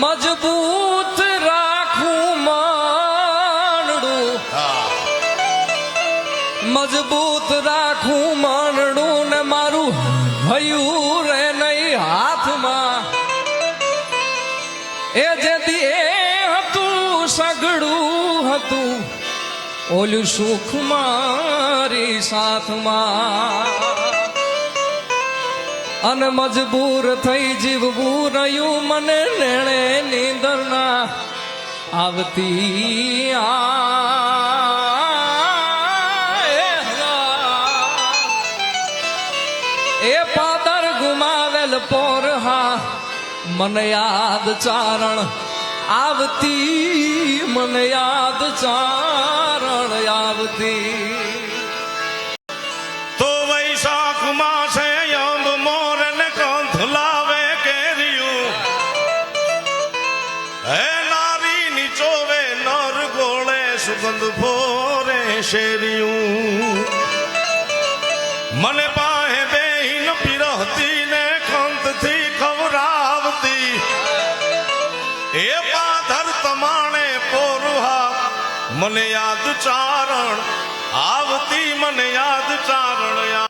મજબૂત રાખું માનડું. મજબૂત રાખું માનડું ને મારું ભયું રે નહીં હાથમાં. એ જેથી એ હતું, સગડું હતું, ઓલું સુખ મારી સાથમાં. અને મજબૂર થઈ જીવવું રહ્યું મને નેણે નીંદરના આવતી આ. એ પાદર ગુમાવેલ પોર હા મને યાદ ચારણ આવતી, મને યાદ ચારણ આવતી. હે નારી નીચોવે નર ગોળે સુગંધ ભોરે શેરિયું. મને પાહે બેહીન પીરહતી ને કંથથી ખવરાવતી એ પાધર તમાણે પોરુહા, મને યાદ ચારણ, આવતી મને યાદ ચારણ